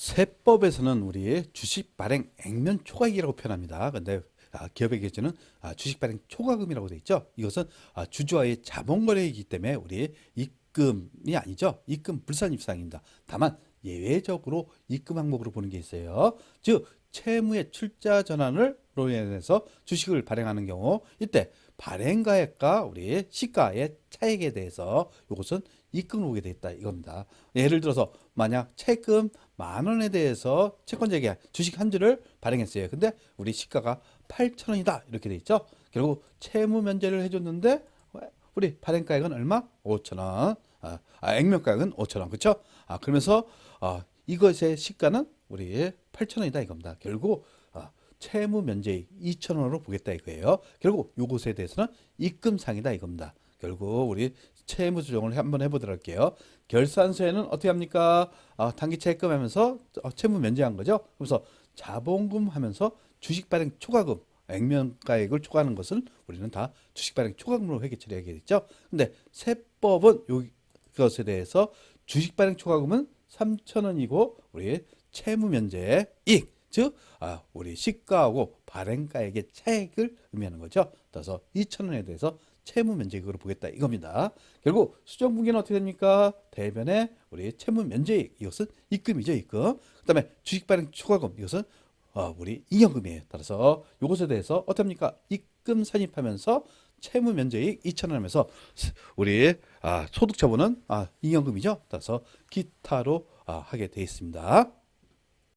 세법에서는 우리 주식 발행 액면 초과익이라고 표현합니다. 근데 아, 기업의 경우는 아, 주식 발행 초과금이라고 돼 있죠. 이것은 아, 주주와의 자본 거래이기 때문에 우리 입금이 아니죠. 입금 불산 입상입니다. 다만 예외적으로 입금 항목으로 보는 게 있어요. 즉 채무의 출자 전환을로 인해서 주식을 발행하는 경우 이때 발행가액과 우리 시가의 차액에 대해서 이것은 입금을 오게 돼 있다 이겁니다. 예를 들어서 만약 채금 만 원에 대해서 채권자에게 주식 한 주를 발행했어요. 근데 우리 시가가 8천 원이다 이렇게 돼 있죠. 결국 채무 면제를 해줬는데 우리 발행가액은 얼마? 5천 원. 아, 아, 액면가액은 5천 원. 그렇죠? 아, 그러면서 아, 이것의 시가는 우리 8천 원이다 이겁니다. 결국 아, 채무 면제액 2천 원으로 보겠다 이거예요. 결국 요것에 대해서는 입금상이다 이겁니다. 결국 우리 채무 조정을 한번 해보도록 할게요. 결산서에는 어떻게 합니까? 아, 단기 채금 하면서 어, 채무 면제한 거죠. 그래서 자본금 하면서 주식 발행 초과금 액면가액을 초과하는 것은 우리는 다 주식 발행 초과금으로 회계 처리하게 됐죠. 근데 세법은 요 것에 대해서 주식 발행 초과금은 3천 원이고 우리 채무 면제 이익 즉 아, 우리 시가하고 발행가액의 차액을 의미하는 거죠. 따라서 2천 원에 대해서 채무 면제액으로 보겠다 이겁니다. 결국 수정 분기는 어떻게 됩니까? 대변에 우리 채무 면제액 이것은 입금이죠 입금. 그 다음에 주식 발행 초과금 이것은 어, 우리 잉여금이에요. 따라서 이것에 대해서 어떻게 합니까? 입금 산입하면서 채무 면제액 2천 원 하면서 우리 아, 소득 처분은 아, 잉여금이죠. 따라서 기타로 아, 하게 돼 있습니다.